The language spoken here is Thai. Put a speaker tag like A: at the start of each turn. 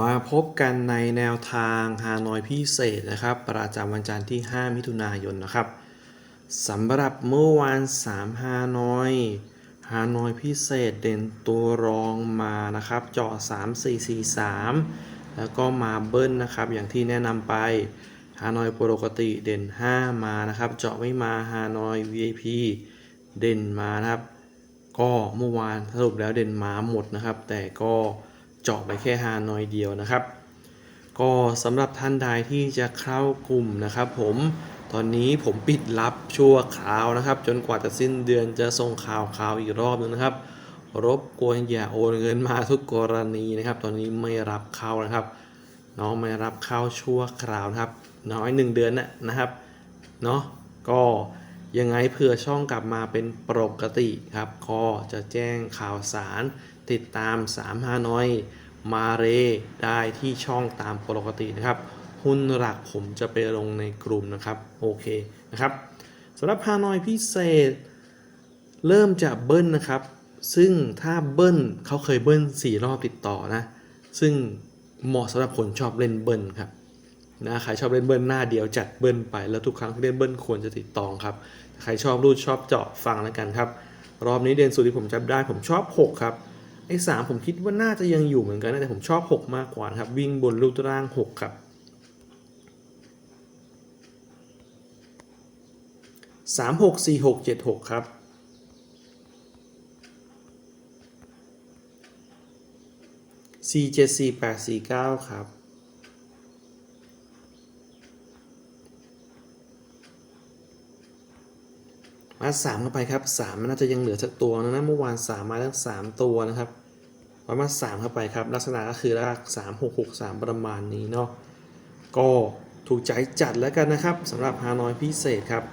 A: มาพบกันในแนวทางฮานอยพิเศษนะครับ ประจำวันจันทร์ที่ 5 มิถุนายนนะครับสำหรับเมื่อวาน3ฮานอยฮานอยพิเศษเด่นตัวรองมานะครับเจาะ3 4 4 3 แล้วก็มาเบิ้ลนะครับ อย่างที่แนะนำไปฮานอยปกติเด่น 5 มานะครับ เจาะไม่มาฮานอย VIP เด่นมานะครับ ก็เมื่อวานสรุปแล้วเด่นมาหมดนะครับ แต่ก็ เจาะไปแค่ฮานอยเดียวนะครับ ก็สำหรับท่านใดที่จะเข้ากลุ่มนะครับ ผมตอนนี้ผมปิดรับชั่วคราวนะครับ จนกว่าจะสิ้นเดือนจะส่งข่าวข่าวอีกรอบนึงนะครับ รบกวนอย่าโอนเงินมาทุกกรณีนะครับ ตอนนี้ไม่รับเข้านะครับน้องไม่รับเข้าชั่วคราวนะครับ น้อยหนึ่งเดือนนะนะครับเนาะก็ ยังไงเผื่อช่องกลับมาเป็นปกติครับก็จะแจ้งข่าวสาร ติดตาม3ฮานอยมาเรได้ที่ช่องตามปกตินะครับ หุ้นหลักผมจะไปลงในกลุ่มนะครับ โอเคนะครับสำหรับฮานอยพิเศษ เริ่มจากเบิ้ลนะครับ ซึ่งถ้าเบิ้ลเขาเคยเบิ้ล4 รอบติดต่อนะ ซึ่งเหมาะสำหรับคนชอบเล่นเบิ้ลครับ นะใครชอบเล่นเบิ้ลหน้าเดียวจัดเบิ้ลไปแล้วทุกครั้งที่เล่นเบิ้ลควรจะติดตองครับ ใครชอบรูดชอบเจาะฟังแล้วกันครับ รอบนี้เด่นสุดที่ผมจำได้ผมชอบ 6 ครับไอ้สามผมคิดว่าน่าจะยังอยู่เหมือนกันนะแต่ผมชอบ 6 มากกว่าครับ วิ่งบนลูกร่าง 6 ครับ สามหกสี่หกเจ็ดหกครับสี่เจ็ดสี่แปดสี่เก้าครับ มาสามเข้าไปครับสามมันน่าจะยังเหลือสักตัวนะนะเมื่อวานสามมาทั้งสามตัวนะครับมามาสามเข้าไปครับ ลักษณะก็คือรากสามหกหกสามประมาณนี้เนาะก็ถูกใจจัดแล้วกันนะครับสำหรับฮานอยพิเศษครับ